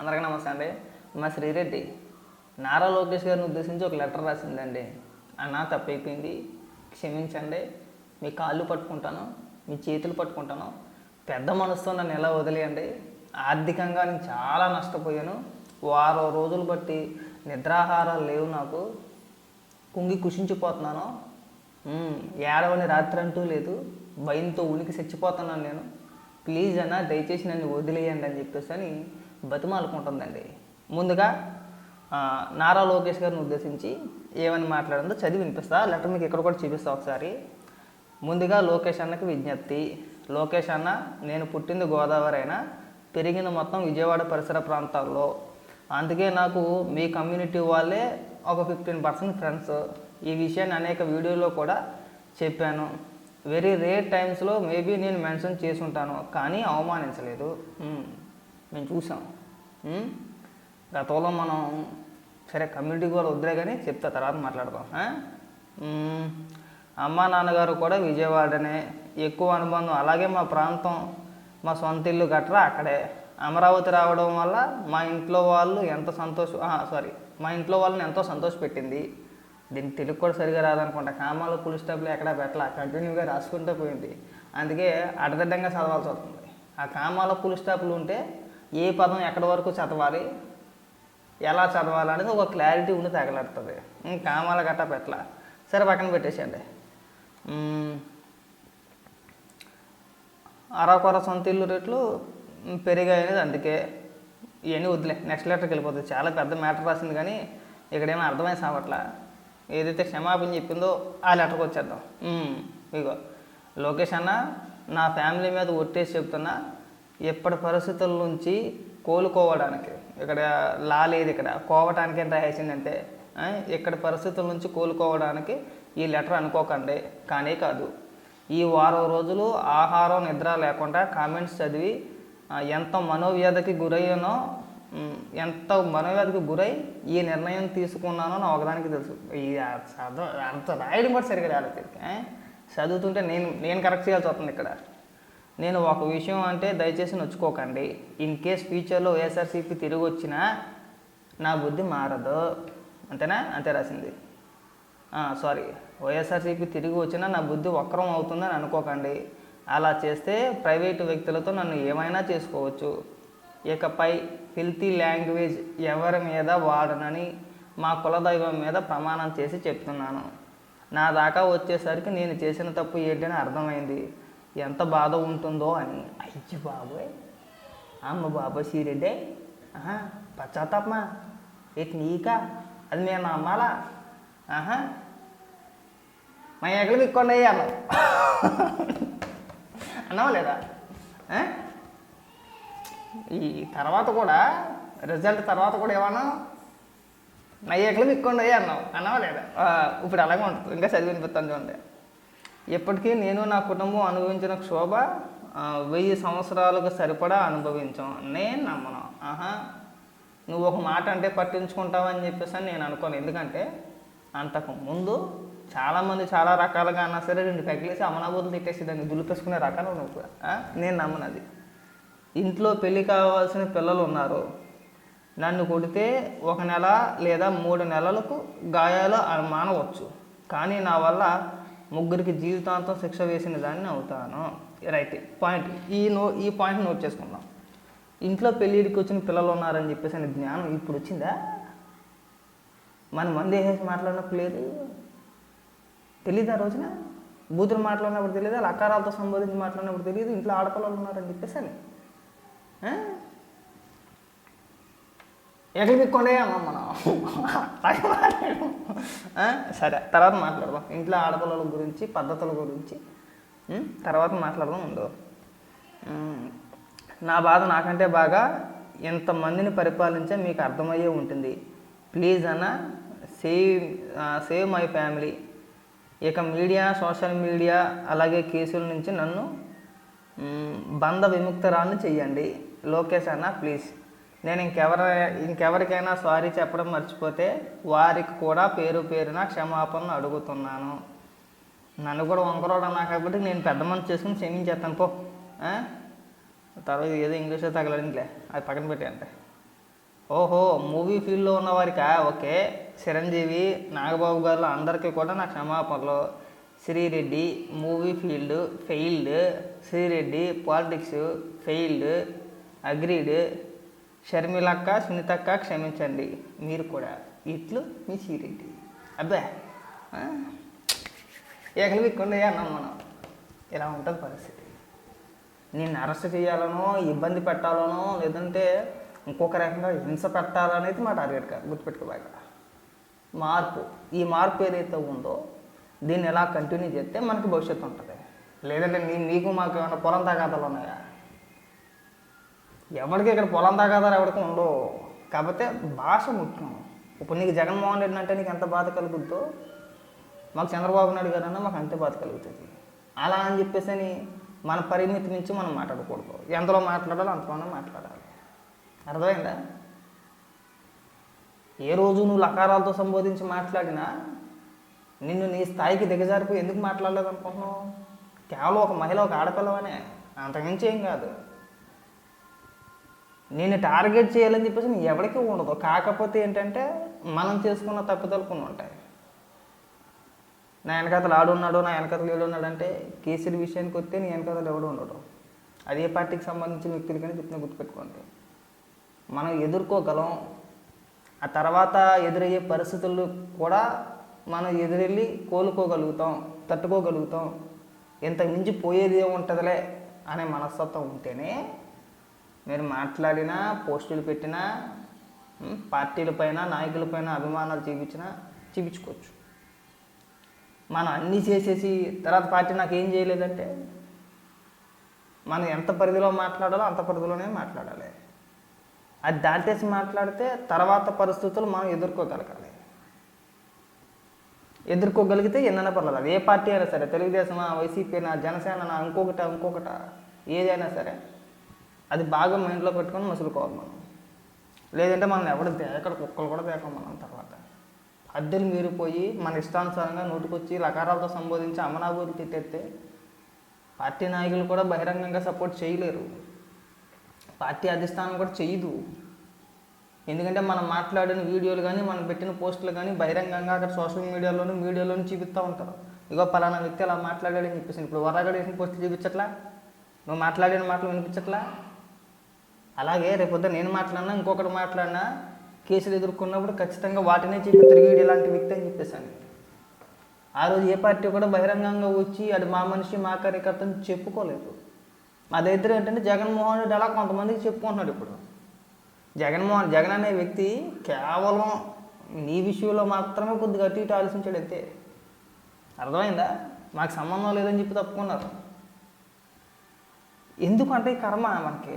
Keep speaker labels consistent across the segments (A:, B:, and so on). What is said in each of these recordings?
A: అందరికీ నమస్తే అండి. మా శ్రీరెడ్డి. నారా లోకేష్ గారిని ఉద్దేశించి ఒక లెటర్ రాసిందండి. అన్న తప్పైపోయింది క్షమించండి. మీ కాళ్ళు పట్టుకుంటాను. మీ చేతులు పట్టుకుంటాను. పెద్ద మనసుతో నన్ను ఎలా వదిలేయండి? ఆర్థికంగా నేను చాలా నష్టపోయాను. వారం రోజులు బట్టి నిద్రాహారాలు లేవు నాకు. కుంగి కుషించిపోతున్నాను. ఏడవని రాత్రి అంటూ లేదు. భయంతో ఉనికి చచ్చిపోతున్నాను నేను. ప్లీజ్ అన్న దయచేసి నన్ను వదిలేయండి అని చెప్పేసి అని బతిమాలుకుంటుందండి. ముందుగా నారా లోకేష్ గారిని ఉద్దేశించి ఏమని మాట్లాడిందో చదివి వినిపిస్తా లెటర్ మీకు ఇక్కడ కూడా చూపిస్తా ఒకసారి. ముందుగా లోకేష్ అన్నకి విజ్ఞప్తి. లోకేష్ అన్న నేను పుట్టింది గోదావరి అయినా పెరిగింది మొత్తం విజయవాడ పరిసర ప్రాంతాల్లో. అందుకే నాకు మీ కమ్యూనిటీ వాళ్ళే ఒక ఫిఫ్టీన్ పర్సెంట్ ఫ్రెండ్స్. ఈ విషయాన్ని అనేక వీడియోలో కూడా చెప్పాను. వెరీ రేర్ టైమ్స్లో మేబీ నేను మెన్షన్ చేసి ఉంటాను కానీ అవమానించలేదు. మేము చూసాం. గతంలో మనం సరే కమ్యూనిటీ కూడా వద్దులే కానీ చెప్తా తర్వాత మాట్లాడదాం. అమ్మ అమ్మా నాన్నగారు కూడా విజయవాడనే. ఎక్కువ అనుబంధం. అలాగే మా ప్రాంతం మా సొంత ఇల్లు గట్రా అక్కడే. అమరావతి రావడం వల్ల మా ఇంట్లో వాళ్ళు ఎంత సంతోష సారీ మా ఇంట్లో వాళ్ళని ఎంతో సంతోషపెట్టింది. దీనికి తెలుగు కూడా సరిగా రాదనుకుంటా. కామాలో పులి స్టాప్లు ఎక్కడా పెట్టలా. కంటిన్యూగా రాసుకుంటూ పోయింది. అందుకే అడదడ్డంగా చదవాల్సి వస్తుంది. ఆ కామాల పులి స్టాప్లు ఉంటే ఏ పదం ఎక్కడి వరకు చదవాలి ఎలా చదవాలి అనేది ఒక క్లారిటీ ఉండి తగలడుతుంది. కామాల గట్ట పెట్టలా. సరే పక్కన పెట్టేసేయండి. అరకొర సొంత ఇల్లు రేట్లు పెరిగాయనేది పెరిగాయి అందుకే. ఇవన్నీ వద్దులే నెక్స్ట్ లెటర్కి వెళ్ళిపోతుంది చాలా పెద్ద మ్యాటర్ రాసింది కానీ ఇక్కడేమో అర్థమై సావట్లా. ఏదైతే క్షమాపణ చెప్పిందో ఆ లెటర్కి వచ్చేద్దాం. ఇగో లోకేష్ అన్న నా ఫ్యామిలీ మీద ఒట్టేసి చెప్తున్నా ఎప్పటి పరిస్థితుల నుంచి కోలుకోవడానికి? ఇక్కడ లా లేదు ఇక్కడ. కోవటానికి ఎంత వేసిందంటే ఇక్కడ పరిస్థితుల నుంచి కోలుకోవడానికి ఈ లెటర్ అనుకోకండి. కానీ కాదు. ఈ వారం రోజులు ఆహారం నిద్ర లేకుండా కామెంట్స్ చదివి ఎంత మనోవ్యాధికి గురయ్యానో ఎంత మనోవ్యాధికి గురై ఈ నిర్ణయం తీసుకున్నానో నా ఒకదానికి తెలుసు. ఈ ఆ అర్థం అంత రాయడం కూడా సరిగ్గా రాలేదు. చదువుతుంటే నేను నేను కరెక్ట్ చేయాల్సి వస్తుంది ఇక్కడ. నేను ఒక విషయం అంటే దయచేసి నొచ్చుకోకండి. ఇన్ కేస్ ఫ్యూచర్లో వైఎస్ఆర్సీపీ తిరిగి వచ్చినా నా బుద్ధి మారదు. అంతేనా? అంతే రాసింది. సారీ వైఎస్ఆర్సీపీ తిరిగి వచ్చినా నా బుద్ధి వక్రం అవుతుందని అనుకోకండి. అలా చేస్తే ప్రైవేటు వ్యక్తులతో నన్ను ఏమైనా చేసుకోవచ్చు. ఇకపై ఫిల్తీ లాంగ్వేజ్ ఎవరి మీద వాడనని మా కులదైవం మీద ప్రమాణం చేసి చెప్తున్నాను. నా దాకా వచ్చేసరికి నేను చేసిన తప్పు ఏంటని అర్థమైంది. ఎంత బాధ ఉంటుందో అని. అయ్యి బాబోయ్. అమ్మ బాబోయ్ సీరెడ్డే ఆహా పశ్చాత్తాపమా? ఇటు నీకా? అది నేను నమ్మాలా? ఆహా. మా ఎగలు మిక్కండి అన్నావు. అన్నావా లేదా? ఈ తర్వాత కూడా రిజల్ట్ తర్వాత కూడా ఏమన్నా? నా ఎగలు మిక్కండి అన్నావు. అన్నావా లేదా? ఇప్పుడు అలాగే ఉంటుంది. ఇంకా చదివి వినిపిస్తాను చూడండి. ఇప్పటికీ నేను నా కుటుంబం అనుభవించిన క్షోభ వెయ్యి సంవత్సరాలకు సరిపడా అనుభవించాం. నేను నమ్మను. ఆహా. నువ్వు ఒక మాట అంటే పట్టించుకుంటావని చెప్పేసి అని నేను అనుకోను. ఎందుకంటే అంతకు ముందు చాలామంది చాలా రకాలుగా అన్నా సరే రెండు పెగిలేసి అమనాబోతులు తిట్టేసి దాన్ని దులిపేసుకునే రకాలు నువ్వు. నేను నమ్మనది ఇంట్లో పెళ్ళి కావాల్సిన పిల్లలు ఉన్నారు. నన్ను కొడితే ఒక నెల లేదా మూడు నెలలకు గాయాలు మానవచ్చు. కానీ నా వల్ల ముగ్గురికి జీవితాంతం శిక్ష వేసిన దాన్ని అవుతాను. రైట్. పాయింట్. ఈ నో ఈ పాయింట్ నోట్ చేసుకుందాం. ఇంట్లో పెళ్ళిడికి వచ్చిన పిల్లలు ఉన్నారని చెప్పేసి అనే జ్ఞానం ఇప్పుడు వచ్చిందా? మన మంది వేసేసి మాట్లాడినప్పుడు లేదు. తెలీదు ఆ రోజున? బూతులు మాట్లాడినప్పుడు తెలియదు అలా అకారాలతో సంబోధించి మాట్లాడినప్పుడు తెలియదు ఇంట్లో ఆడపిల్లలు ఉన్నారని చెప్పేసి అని. ఆ? ఎక్కడికి అమ్మ మనం సరే తర్వాత మాట్లాడదాం. ఇంట్లో ఆడపిల్లల గురించి పద్ధతుల గురించి. తర్వాత మాట్లాడదాం ముందు. నా బాధ నాకంటే బాగా ఎంతమందిని పరిపాలించే మీకు అర్థమయ్యే ఉంటుంది. ప్లీజ్ అన్న సేవ్ సేవ్ మై ఫ్యామిలీ. ఇక మీడియా సోషల్ మీడియా అలాగే కేసుల నుంచి నన్ను బంధ విముక్తరాన్ని చెయ్యండి. లోకేష్ అన్న ప్లీజ్. నేను ఇంకెవర ఇంకెవరికైనా సారీ చెప్పడం మర్చిపోతే వారికి కూడా పేరు పేరున క్షమాపణలు అడుగుతున్నాను. నన్ను కూడా వంకరోడు అన్నా కాబట్టి నేను పెద్ద మనసు చేసుకుని క్షమించేస్తాను. పో. తర్వాత ఏదో ఇంగ్లీష్లో తగలడిందిలే. అది పక్కన పెట్టేయండి. అంటే ఓహో మూవీ ఫీల్డ్లో ఉన్నవారికా ఓకే. చిరంజీవి నాగబాబు గారు అందరికీ కూడా నా క్షమాపణలు. Sri Reddy movie field failed. Sri Reddy politics failed. Agreed. షర్మిలక్క సునీతక్క క్షమించండి. మీరు కూడా ఇట్లు మీ శ్రీరెడ్డి అబ్బా. ఆ? ఏకలు విక్కుండా అన్నాం మనం. ఇలా ఉంటుంది పరిస్థితి. నేను అరెస్ట్ చేయాలనో ఇబ్బంది పెట్టాలనో లేదంటే ఇంకొక రకంగా హింస పెట్టాలనేది మా టార్గెట్ కాదు. గుర్తుపెట్టుకోబాక మార్పు. ఈ మార్పు ఏదైతే ఉందో దీన్ని ఎలా కంటిన్యూ చేస్తే మనకి భవిష్యత్తు ఉంటుంది. లేదంటే నీ నీకు మాకు ఏమైనా పొలం తగాదాలు ఉన్నాయా? ఎవరికి ఇక్కడ పొలం తాగాదారు ఎవరికి ఉండవు. కాకపోతే భాష ముఖ్యం. ఇప్పుడు నీకు జగన్మోహన్ రెడ్డి అంటే నీకు ఎంత బాధ కలుగుద్దో మాకు చంద్రబాబు నాయుడు గారు అన్న మాకు అంతే బాధ కలుగుతుంది. అలా అని చెప్పేసి అని మన పరిమితి నుంచి మనం మాట్లాడకూడదు. ఎంతలో మాట్లాడాలో అంతలోనే మాట్లాడాలి. అర్థమైందా? ఏ రోజు నువ్వు లకారాలతో సంబోధించి మాట్లాడినా నిన్ను నీ స్థాయికి దిగజారిపోయి ఎందుకు మాట్లాడలేదు అనుకుంటున్నావు కేవలం ఒక మహిళ ఒక ఆడపిల్లవనే. అంతకుమించి ఏం కాదు. నేను టార్గెట్ చేయాలని చెప్పేసి ఎవరికి ఉండదు. కాకపోతే ఏంటంటే మనం చేసుకున్న తప్పుదలు కొన్ని ఉంటాయి. నా వెనకతలు ఆడున్నాడు నా వెనకతలు ఎవడున్నాడు అంటే కేసీఆర్ విషయానికి వస్తే నీ వెనకతలు ఎవడు ఉండడు. అదే పార్టీకి సంబంధించిన వ్యక్తులు కానీ చెప్పిన గుర్తుపెట్టుకోండి. మనం ఎదుర్కోగలం. ఆ తర్వాత ఎదురయ్యే పరిస్థితులు కూడా మనం ఎదురెళ్ళి కోలుకోగలుగుతాం తట్టుకోగలుగుతాం. ఇంత మించి పోయేది ఏముంటుందిలే అనే మనస్తత్వం ఉంటేనే మీరు మాట్లాడినా పోస్టులు పెట్టినా పార్టీలపైన నాయకులపైన అభిమానాలు చూపించినా చూపించుకోవచ్చు. మనం అన్నీ చేసేసి తర్వాత పార్టీ నాకు ఏం చేయలేదంటే మనం ఎంత పరిధిలో మాట్లాడాలో అంత పరిధిలోనే మాట్లాడాలి. అది దాటేసి మాట్లాడితే తర్వాత పరిస్థితులు మనం ఎదుర్కోగలగాలి. ఎదుర్కోగలిగితే ఎన్నైనా పర్లేదు. అది ఏ పార్టీ అయినా సరే తెలుగుదేశమా వైసీపీనా జనసేన ఇంకొకట ఇంకొకట ఏదైనా సరే అది బాగా మైండ్లో పెట్టుకొని మసులుకోవాలి మనం. లేదంటే మనం ఎవరు దేకడ కుక్కలు కూడా దేకం మనం తర్వాత. అద్దెలు మీరిపోయి మన ఇష్టానుసారంగా నోటికొచ్చి లకారాలతో సంబోధించి అమనాభూతి తిట్టేస్తే పార్టీ నాయకులు కూడా బహిరంగంగా సపోర్ట్ చేయలేరు. పార్టీ అధిష్టానం కూడా చేయదు ఎందుకంటే మనం మాట్లాడిన వీడియోలు కానీ మనం పెట్టిన పోస్టులు కానీ బహిరంగంగా అక్కడ సోషల్ మీడియాలోను మీడియాలోను చూపిస్తూ ఉంటారు. ఇగో పలానా వ్యక్తి అలా మాట్లాడాడని చెప్పేసి ఇప్పుడు వరగడ వేసిన పోస్టులు చూపించట్లా? నువ్వు మాట్లాడిన మాటలు వినిపించట్లా? అలాగే రేపొద్దు నేను మాట్లాడినా ఇంకొకటి మాట్లాడినా కేసులు ఎదుర్కొన్నప్పుడు ఖచ్చితంగా వాటినే చెప్పి తిరిగి ఇలాంటి వ్యక్తి అని చెప్పేసాను ఆ రోజు ఏ పార్టీ కూడా బహిరంగంగా వచ్చి అది మా మనిషి మా కార్యకర్తను చెప్పుకోలేదు. మా దగ్గర ఏంటంటే జగన్మోహన్ రెడ్డి అలా కొంతమందికి చెప్పుకుంటున్నాడు ఇప్పుడు. జగన్మోహన్ జగన్ అనే వ్యక్తి కేవలం నీ విషయంలో మాత్రమే కొద్దిగా అటు ఇటు ఆలోచించాడు అంతే. అర్థమైందా? మాకు సంబంధం లేదని చెప్పి తప్పుకున్నారు. ఎందుకంటే కర్మ మనకి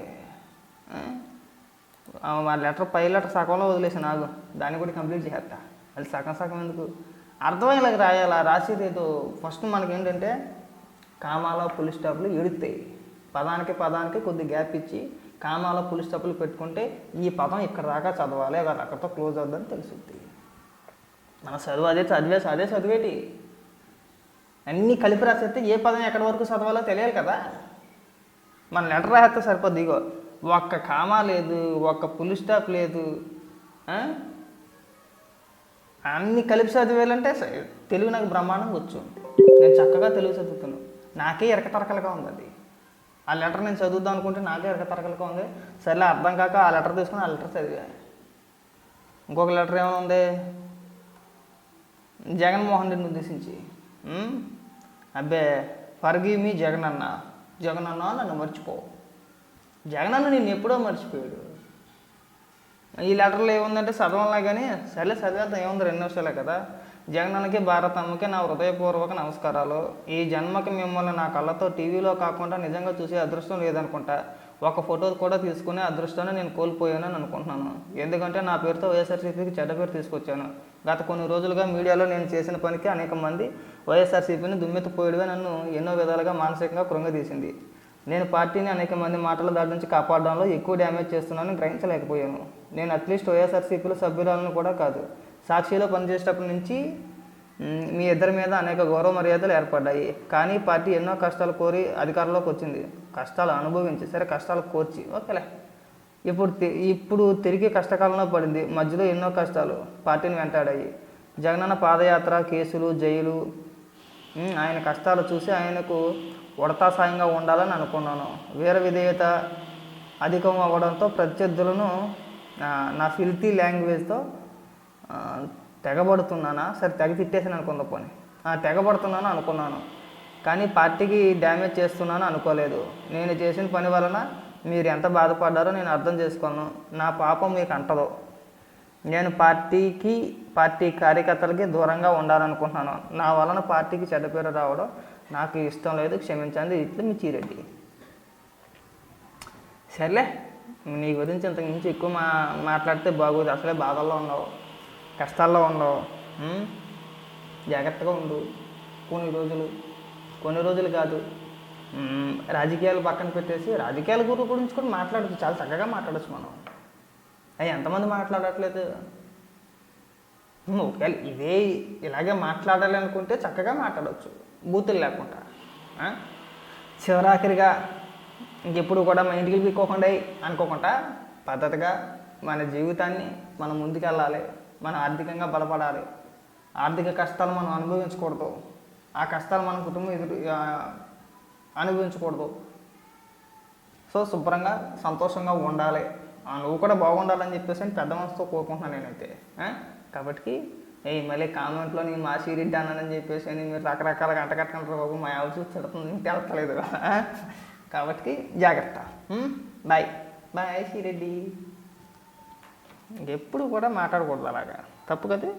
A: మా లెటర్ పై లెటర్ సగంలో వదిలేసి నాకు దాన్ని కూడా కంప్లీట్ చేస్తా అది సగం సగం ఎందుకు? అర్థమయ్యేలాగా రాయాలా. రాసేది ఏదో ఫస్ట్ మనకి ఏంటంటే కామాల పులి స్టాప్లు ఎడుతాయి పదానికి పదానికి కొద్ది గ్యాప్ ఇచ్చి కామాల పులి స్టాప్లు పెట్టుకుంటే ఈ పదం ఇక్కడ దాకా చదవాలి అది అక్కడితో క్లోజ్ అవుద్దని తెలుసుద్ది. మన చదువు అదే చదివేసి అదే చదివేటి? అన్నీ కలిపి రాసేస్తే ఏ పదం ఎక్కడి వరకు చదవాలో తెలియాలి కదా. మన లెటర్ రాస్తే సరిపోద్ది ఇగో. ఒక్క కామా లేదు ఒక్క పులి స్టాప్ లేదు అన్ని కలిపి చదివేయాలంటే తెలుగు నాకు బ్రహ్మాండంగా వచ్చు. నేను చక్కగా తెలుగు చదువుతున్నాను నాకే ఎరకతరకలుగా ఉంది అది. ఆ లెటర్ నేను చదువుదాం అనుకుంటే నాకే ఎరకతరకలుగా ఉంది. సర్లే అర్థం కాక ఆ లెటర్ తీసుకుని ఆ లెటర్ చదివా. ఇంకొక లెటర్ ఏమైనా జగన్మోహన్ రెడ్డిని ఉద్దేశించి. అబ్బే ఫర్గీ మీ జగన్ అన్న జగన్ అన్న నన్ను మర్చిపో. జగనన్న నేను ఎప్పుడో మర్చిపోయాడు. ఈ లెటర్లో ఏముందంటే చదవాలా కానీ సరే చదివేద్దాం ఏముంది రెండు నిమిషాలే కదా. జగనన్నకి భారతమ్మకి నా హృదయపూర్వక నమస్కారాలు. ఈ జన్మకి మిమ్మల్ని నా కళ్ళతో టీవీలో కాకుండా నిజంగా చూసే అదృష్టం లేదనుకుంటా. ఒక ఫోటో కూడా తీసుకునే అదృష్టాన్ని నేను కోల్పోయానని అనుకుంటున్నాను. ఎందుకంటే నా పేరుతో వైఎస్ఆర్సీపీకి చెడ్డ పేరు తీసుకొచ్చాను. గత కొన్ని రోజులుగా మీడియాలో నేను చేసిన పనికి అనేక మంది వైఎస్ఆర్సీపీని దుమ్మెత్తిపోయడమే నన్ను ఎన్నో విధాలుగా మానసికంగా కృంగదీసింది. నేను పార్టీని అనేక మంది మాటల దాడి నుంచి కాపాడడంలో ఎక్కువ డ్యామేజ్ చేస్తున్నానని గ్రహించలేకపోయాను. నేను అట్లీస్ట్ వైఎస్ఆర్సీపీలో సభ్యురాలను కూడా కాదు. సాక్షిలో పనిచేసేటప్పటి నుంచి మీ ఇద్దరి మీద అనేక గౌరవ మర్యాదలు ఏర్పడ్డాయి. కానీ పార్టీ ఎన్నో కష్టాలు కోరి అధికారంలోకి వచ్చింది. కష్టాలు అనుభవించి సరే కష్టాలు కోర్చి ఓకేలే. ఇప్పుడు తి- ఇప్పుడు తిరిగి కష్టకాలంలో పడింది. మధ్యలో ఎన్నో కష్టాలు పార్టీని వెంటాడాయి. జగనన్న పాదయాత్ర కేసులు జైలు ఆయన కష్టాలు చూసి ఆయనకు ఉడతా సాయంగా ఉండాలని అనుకున్నాను. వీర విధేయత అధికం అవ్వడంతో ప్రత్యర్థులను నా ఫిల్తీ లాంగ్వేజ్తో తెగబడుతున్నానా? సరే తెగ తిట్టేసాను అనుకుందా పోనీ. తెగబడుతున్నాను అనుకున్నాను. కానీ పార్టీకి డ్యామేజ్ చేస్తున్నాను అనుకోలేదు. నేను చేసిన పని వలన మీరు ఎంత బాధపడ్డారో నేను అర్థం చేసుకోను. నా పాపం మీకు అంటదు. నేను పార్టీకి పార్టీ కార్యకర్తలకి దూరంగా ఉండాలనుకుంటున్నాను. నా వలన పార్టీకి చెడ్డ పేరు రావడం నాకు ఇష్టం లేదు క్షమించండి ఇట్లు మిచ్చిరెడ్డి సర్లే నీ గురించి ఇంతకుమించి ఎక్కువ మా మాట్లాడితే బాగోదు అసలే బాధల్లో ఉండవు కష్టాల్లో ఉండవు జాగ్రత్తగా ఉండు. కొన్ని రోజులు కొన్ని రోజులు కాదు రాజకీయాలు పక్కన పెట్టేసి రాజకీయాల గురి గురించి కూడా మాట్లాడచ్చు చాలా చక్కగా మాట్లాడచ్చు మనం. అవి ఎంతమంది మాట్లాడట్లేదు? ఉం, ఒకవేళ ఇదే ఇలాగే మాట్లాడాలి అనుకుంటే చక్కగా మాట్లాడవచ్చు బూతులు లేకుండా చివరాఖరిగా ఇంకెప్పుడు కూడా మా ఇంటికి పీక్కోకుండా అనుకోకుండా పద్ధతిగా మన జీవితాన్ని మనం ముందుకెళ్ళాలి మనం ఆర్థికంగా బలపడాలి. ఆర్థిక కష్టాలు మనం అనుభవించకూడదు. ఆ కష్టాలు మన కుటుంబం ఎదురు అనుభవించకూడదు. సో శుభ్రంగా సంతోషంగా ఉండాలి. ఆ, నువ్వు కూడా బాగుండాలని చెప్పేసి అని పెద్ద మనసుతో కోరుకుంటున్నాను నేనైతే కాబట్టి ఏ మళ్ళీ కామెంట్లో నేను మా సీరెడ్డి అన్నానని చెప్పేసి అని మీరు రకరకాలుగా అంటకట్టుకుంటారు బాబు మా ఆవిడ చూసి తిడుతుంది నీకు తెలతలేదు కాబట్టి జాగ్రత్త. బాయ్ బాయ్ సిరెడ్డి ఇంకెప్పుడు కూడా మాట్లాడకూడదు అలాగా. తప్పు కదా?